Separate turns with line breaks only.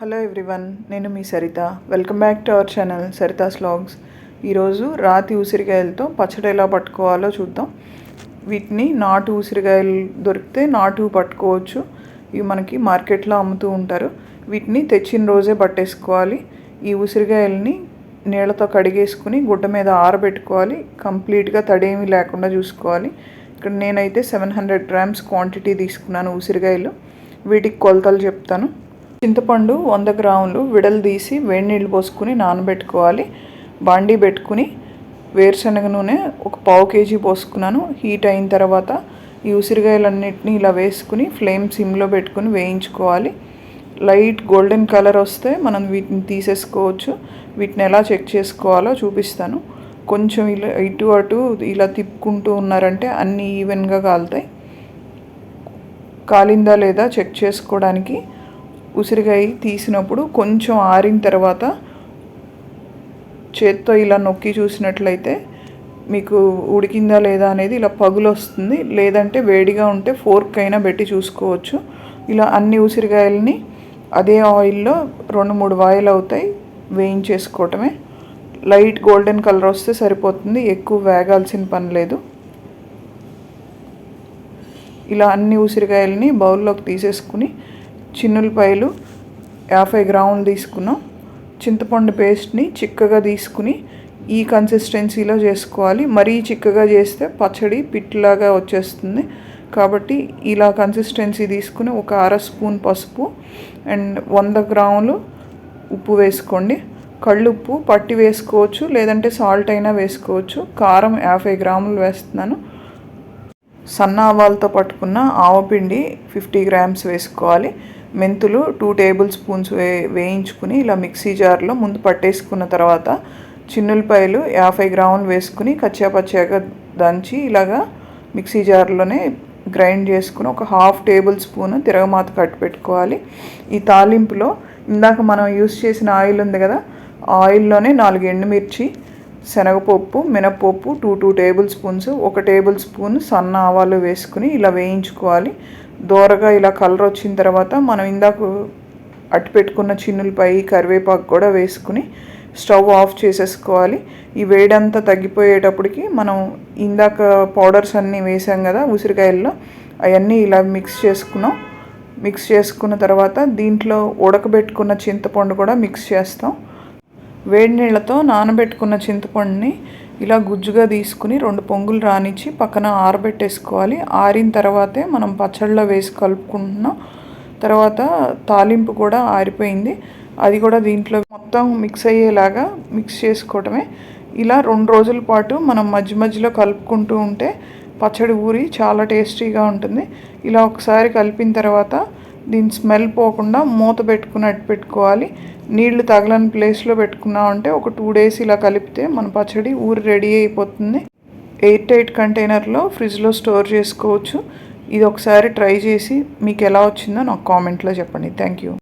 Hello everyone నేను మీ Saritha. Welcome back to our channel Saritha slogs ఈరోజు రాతి ఉసిరికాయలతో పచ్చడి ఎలా పట్టుకోవాలో చూద్దాం. వీటిని నాటు ఉసిరికాయలు దొరికితే నాటు పట్టుకోవచ్చు. ఇవి మనకి మార్కెట్లో అమ్ముతూ ఉంటారు. వీటిని తెచ్చిన రోజే పట్టేసుకోవాలి. ఈ ఉసిరికాయలని నీళ్ళతో కడిగేసుకుని గుడ్డ మీద ఆరబెట్టుకోవాలి. కంప్లీట్గా తడేమీ లేకుండా చూసుకోవాలి. ఇక్కడ నేనైతే సెవెన్ హండ్రెడ్ గ్రామ్స్ క్వాంటిటీ తీసుకున్నాను ఉసిరికాయలు. వీటికి కొలతలు చెప్తాను. చింతపండు వంద గ్రాములు విడలు తీసి వేడి నీళ్ళు పోసుకుని నానబెట్టుకోవాలి. బాండీ పెట్టుకుని వేరుశనగ నూనె ఒక పావు కేజీ పోసుకున్నాను. హీట్ అయిన తర్వాత ఈ ఉసిరికాయలన్నిటిని ఇలా వేసుకుని ఫ్లేమ్ సిమ్లో పెట్టుకుని వేయించుకోవాలి. లైట్ గోల్డెన్ కలర్ వస్తే మనం వీటిని తీసేసుకోవచ్చు. వీటిని ఎలా చెక్ చేసుకోవాలో చూపిస్తాను. కొంచెం ఇలా ఇటు అటు ఇలా తిప్పుకుంటూ ఉన్నారంటే అన్నీ ఈవెన్గా కాలుతాయి. కాలిందా లేదా చెక్ చేసుకోవడానికి ఉసిరికాయ తీసినప్పుడు కొంచెం ఆరిన తర్వాత చేత్తో ఇలా నొక్కి చూసినట్లయితే మీకు ఉడికిందా లేదా అనేది ఇలా పగులు వస్తుంది లేదంటే వేడిగా ఉంటే ఫోర్క్ అయినా పెట్టి చూసుకోవచ్చు. ఇలా అన్ని ఉసిరికాయలని అదే ఆయిల్లో రెండు మూడు వాయిల్ అవుతాయి వేయించేసుకోవటమే. లైట్ గోల్డెన్ కలర్ వస్తే సరిపోతుంది. ఎక్కువ వేగాల్సిన పని లేదు. ఇలా అన్ని ఉసిరికాయలని బౌల్లోకి తీసేసుకుని చిన్నులపాయలు యాభై గ్రాములు తీసుకున్నాం. చింతపండు పేస్ట్ని చిక్కగా తీసుకుని ఈ కన్సిస్టెన్సీలో చేసుకోవాలి. మరీ చిక్కగా చేస్తే పచ్చడి పిట్లాగా వచ్చేస్తుంది. కాబట్టి ఇలా కన్సిస్టెన్సీ తీసుకుని ఒక అర స్పూన్ పసుపు అండ్ వంద గ్రాములు ఉప్పు వేసుకోండి. కళ్ళుప్పు పట్టి వేసుకోవచ్చు లేదంటే సాల్ట్ అయినా వేసుకోవచ్చు. కారం యాభై గ్రాములు వేస్తున్నాను. సన్న ఆవాలతో పట్టుకున్న ఆవపిండి ఫిఫ్టీ గ్రామ్స్ వేసుకోవాలి. మెంతులు టూ టేబుల్ స్పూన్స్ వే వేయించుకుని ఇలా మిక్సీ జార్లో ముందు పట్టేసుకున్న తర్వాత చిన్నులపాయలు యాభై గ్రాములు వేసుకుని కచ్చాపచ్చాగా దంచి ఇలాగా మిక్సీ జార్లోనే గ్రైండ్ చేసుకుని ఒక హాఫ్ టేబుల్ స్పూన్ తిరగమాత కట్టి పెట్టుకోవాలి. ఈ తాలింపులో ఇందాక మనం యూస్ చేసిన ఆయిల్ ఉంది కదా ఆయిల్లోనే నాలుగు ఎండుమిర్చి శనగపప్పు మినపప్పు టూ టూ టేబుల్ స్పూన్స్ ఒక టేబుల్ స్పూన్ సన్న ఆవాలు వేసుకుని ఇలా వేయించుకోవాలి. దోరగా ఇలా కలర్ వచ్చిన తర్వాత మనం ఇందాక అట్టు పెట్టుకున్న చిన్నులపై కరివేపాకు కూడా వేసుకుని స్టవ్ ఆఫ్ చేసేసుకోవాలి. ఈ వేడంతా తగ్గిపోయేటప్పటికి మనం ఇందాక పౌడర్స్ అన్నీ వేసాం కదా ఉసిరికాయల్లో అవన్నీ ఇలా మిక్స్ చేసుకున్నాం. మిక్స్ చేసుకున్న తర్వాత దీంట్లో ఉడకబెట్టుకున్న చింతపండు కూడా మిక్స్ చేస్తాం. వేడి నీళ్ళతో నానబెట్టుకున్న చింతపండుని ఇలా గుజ్జుగా తీసుకుని రెండు పొంగులు రానిచ్చి పక్కన ఆరబెట్టేసుకోవాలి. ఆరిన తర్వాతే మనం పచ్చళ్ళలో వేసి కలుపుకుంటున్నాం. తర్వాత తాలింపు కూడా ఆరిపోయింది. అది కూడా దీంట్లో మొత్తం మిక్స్ అయ్యేలాగా మిక్స్ చేసుకోవటమే. ఇలా రెండు రోజుల పాటు మనం మధ్య మధ్యలో కలుపుకుంటూ ఉంటే పచ్చడి ఊరి చాలా టేస్టీగా ఉంటుంది. ఇలా ఒకసారి కలిపిన తర్వాత దీని స్మెల్ పోకుండా మూత పెట్టుకున్నట్టు పెట్టుకోవాలి. నీళ్ళు తగలని ప్లేస్లో పెట్టుకున్నామంటే ఒక టూ డేస్ ఇలా కలిపితే మన పచ్చడి ఊరి రెడీ అయిపోతుంది. ఎయిట్ ఎయిట్ కంటైనర్లో ఫ్రిడ్జ్లో స్టోర్ చేసుకోవచ్చు. ఇది ఒకసారి ట్రై చేసి మీకు ఎలా వచ్చిందో నాకు కామెంట్లో చెప్పండి. Thank you